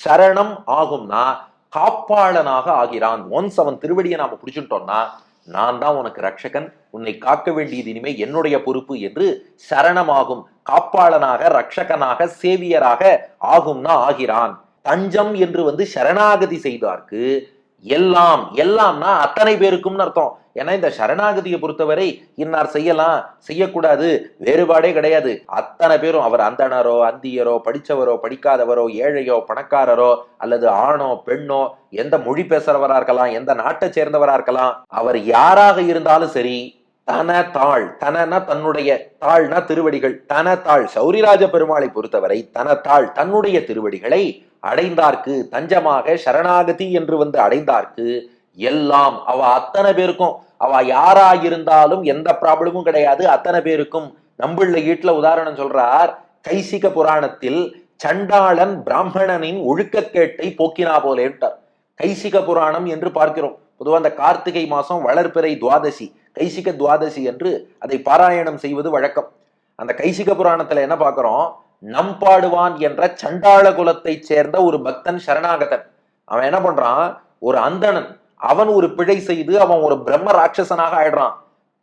சரணம் ஆகும்னா காப்பாளனாக ஆகிறான். ஒன்ஸ் அவன் திருவடியை நாம பிடிச்சுட்டோம்னா நான் தான் உனக்கு ரட்சகன். உன்னை காக்க வேண்டியது இனிமே என்னுடைய பொறுப்பு என்று சரணமாகும். காப்பாளனாக ரட்சகனாக சேவியராக ஆகும்னா ஆகிறான். தஞ்சம் என்று வந்து சரணாகதி செய்தார்க்கு எல்லாம் எல்லாம்னா அத்தனை பேருக்கும்னு அர்த்தம். ஏன்னா இந்த சரணாகதியை பொறுத்தவரை இன்னார் செய்யலாம் செய்யக்கூடாது வேறுபாடே கிடையாது. அத்தனை பேரும் அவர் அந்தணரோ அந்தியரோ படித்தவரோ படிக்காதவரோ ஏழையோ பணக்காரரோ அல்லது ஆணோ பெண்ணோ எந்த மொழி பேசுறவரா இருக்கலாம் எந்த நாட்டை சேர்ந்தவரா இருக்கலாம் அவர் யாராக இருந்தாலும் சரி தன தாள் தனனா தன்னுடைய தாள்னா திருவடிகள் தன தாள் சௌரிராஜ பெருமாளை பொறுத்தவரை தன தாள் தன்னுடைய திருவடிகளை அடைந்தார்க்கு தஞ்சமாக சரணாகதி என்று வந்து அடைந்தார்க்கு எல்லாம் அவ அத்தனை பேருக்கும் அவ யாரா இருந்தாலும் எந்த ப்ராப்ளமும் கிடையாது அத்தனை பேருக்கும். நம்பிள்ள வீட்டுல உதாரணம் சொல்றார் கைசிக புராணத்தில் சண்டாளன் பிராமணனின் ஒழுக்கக்கேட்டை போக்கினா போலேன்ட்டார் கைசிக புராணம் என்று பார்க்கிறோம். பொதுவாக அந்த கார்த்திகை மாசம் வளர்பிறை துவாதசி. கைசிக துவாதசி என்று அதை பாராயணம் செய்வது வழக்கம். அந்த கைசிக புராணத்துல என்ன பார்க்கிறோம்? நம்பாடுவான் என்ற சண்டாள குலத்தை சேர்ந்த ஒரு பக்தன் சரணாகதன். அவன் என்ன பண்றான்? ஒரு அந்தணன். அவன் ஒரு பிழை செய்து அவன் ஒரு பிரம்ம ராட்சசனாக ஆயிடுறான்.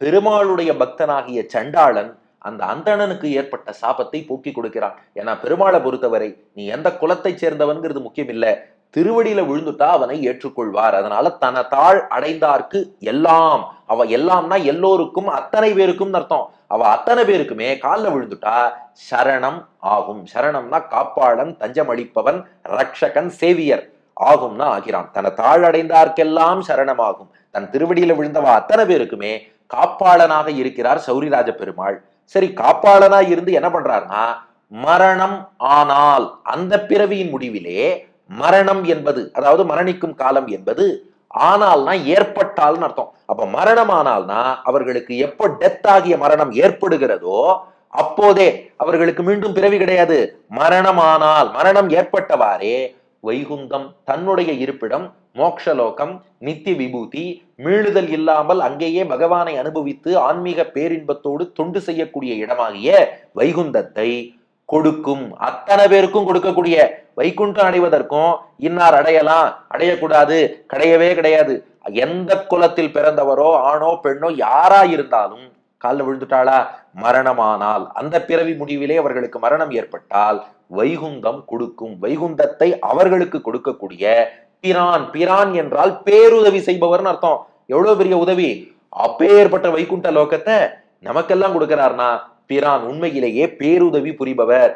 பெருமாளுடைய பக்தனாகிய சண்டாளன் அந்த அந்தணனுக்கு ஏற்பட்ட சாபத்தை போக்கி கொடுக்கிறான். ஏன்னா பெருமாளை பொறுத்தவரை நீ எந்த குலத்தை சேர்ந்தவன்கிறது முக்கியம் இல்லை திருவடியில விழுந்துட்டா அவனை ஏற்றுக்கொள்வார். அதனால தன தாழ் அடைந்தார்க்கு எல்லாம் அவ எல்லாம்னா எல்லோருக்கும் அத்தனை பேருக்கும் அர்த்தம். அவ அத்தனை பேருக்குமே காலில் விழுந்துட்டா சரணம் ஆகும். சரணம்னா காப்பாளன் தஞ்சமளிப்பவன் ரக்ஷகன் சேவியர் ஆகும்னா ஆகிறான். தன தாழடைந்தார்க்கெல்லாம் சரணமாகும். தன் திருவடியில விழுந்தவ அத்தனை பேருக்குமே காப்பாளனாக இருக்கிறார் சௌரிராஜ பெருமாள். சரி காப்பாளனா இருந்து என்ன பண்றாருன்னா மரணம் ஆனால் அந்த பிறவியின் முடிவிலே மரணம் என்பது அதாவது மரணிக்கும் காலம் என்பது ஆனால்னா ஏற்பட்டால்னு அர்த்தம். அப்ப மரணம் ஆனால்னா அவர்களுக்கு எப்போ டெத் ஆகிய மரணம் ஏற்படுகிறதோ அப்போதே அவர்களுக்கு மீண்டும் பிறவி கிடையாது. மரணமானால் மரணம் ஏற்பட்டவாறே வைகுந்தம் தன்னுடைய இருப்பிடம் மோக்ஷலோகம் நித்திய விபூதி மீளுதல் இல்லாமல் அங்கேயே பகவானை அனுபவித்து ஆன்மீக பேரின்பத்தோடு தொண்டு செய்யக்கூடிய இடமாகிய வைகுந்தத்தை கொடுக்கும். அத்தனை பேருக்கும் கொடுக்கக்கூடிய வைகுண்டம் அடைவதற்கும் இன்னார் அடையலாம் அடையக்கூடாது கிடையவே கிடையாது. எந்த குலத்தில் பிறந்தவரோ ஆணோ பெண்ணோ யாரா இருந்தாலும் காலில் விழுந்துட்டாளா? மரணமானால். அந்த பிறவி முடிவிலே அவர்களுக்கு மரணம் ஏற்பட்டால் வைகுந்தம் கொடுக்கும். வைகுந்தத்தை அவர்களுக்கு கொடுக்கக்கூடிய பிரான். பிரான் என்றால் பேருதவி செய்பவர்னு அர்த்தம். எவ்வளவு பெரிய உதவி? அப்பேற்பட்ட வைகுண்ட லோகத்தை நமக்கெல்லாம் கொடுக்கிறார்னா பிரான் உண்மையிலேயே பேருதவி புரிபவர்.